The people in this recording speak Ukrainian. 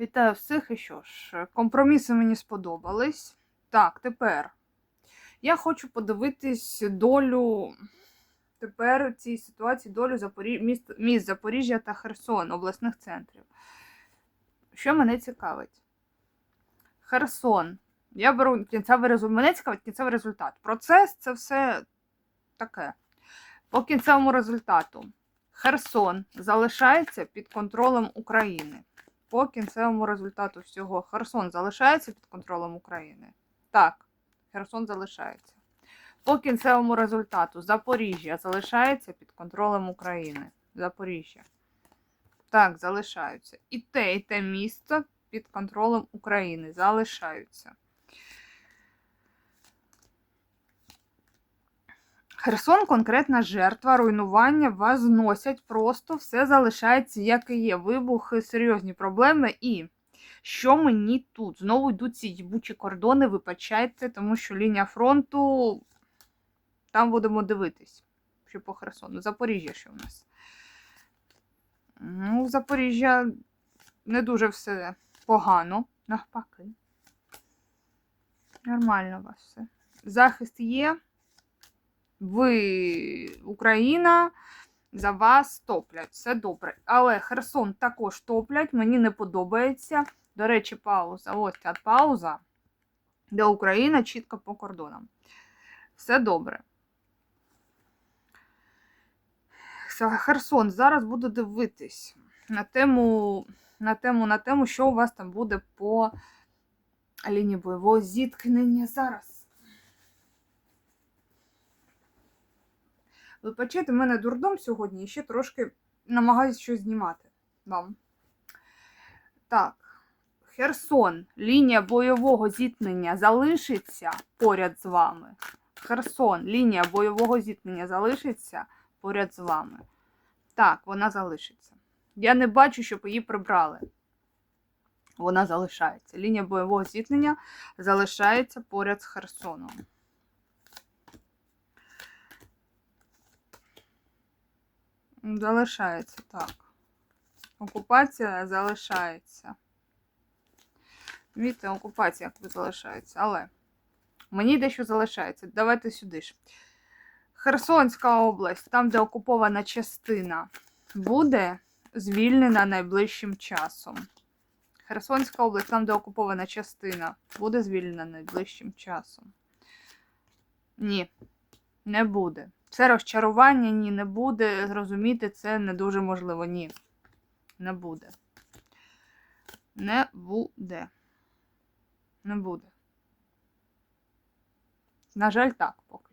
Вітаю всіх і що ж, компроміси мені сподобались. Так, тепер я хочу подивитись долю. Тепер в цій ситуації долю Запорі... міст... міст Запоріжжя та Херсон, обласних центрів. Що мене цікавить? Херсон. Я беру кінцевий результат. Мене цікавить кінцевий результат. Процес це все таке. По кінцевому результату. Херсон залишається під контролем України. По кінцевому результату всього Херсон залишається під контролем України. Так, Херсон залишається. По кінцевому результату Запоріжжя залишається під контролем України. Запоріжжя. Так, залишаються. І те, і те місто під контролем України залишаються. Херсон конкретна жертва, руйнування вас зносять, просто все залишається, як і є. Вибухи, серйозні проблеми. І що мені тут? Знову йдуть ці їбучі кордони, вибачайте, тому що лінія фронту. Там будемо дивитись. Що по Херсону. Запоріжжя що в нас. Ну, Запоріжжя не дуже все погано. Навпаки. Нормально у вас все. Захист є ви Україна за вас топлять. Все добре. Але Херсон також топлять, мені не подобається. До речі, пауза. Ось ця пауза, де Україна чітко по кордонам. Все добре. Херсон, зараз буду дивитись на тему, на тему, на тему, що у вас там буде по лінії бойового зіткнення зараз. Вибачайте, в мене дурдом сьогодні і ще трошки намагаюсь щось знімати вам. Так, Херсон, лінія бойового зіткнення залишиться поряд з вами. Херсон, лінія бойового зіткнення залишиться поряд з вами. Так, вона залишиться. Я не бачу, щоб її прибрали. Вона залишається. Лінія бойового зіткнення залишається поряд з Херсоном. Залишається, так. Окупація залишається. Видите, окупація як залишається. Але мені дещо залишається. Давайте сюди ж. Херсонська область, там, де окупована частина, буде звільнена найближчим часом. Херсонська область, там, де окупована частина, буде звільнена найближчим часом. Ні, не буде. Це розчарування, ні, не буде. Зрозуміти це не дуже можливо. Ні. Не буде. Не буде. Не буде. На жаль, так поки.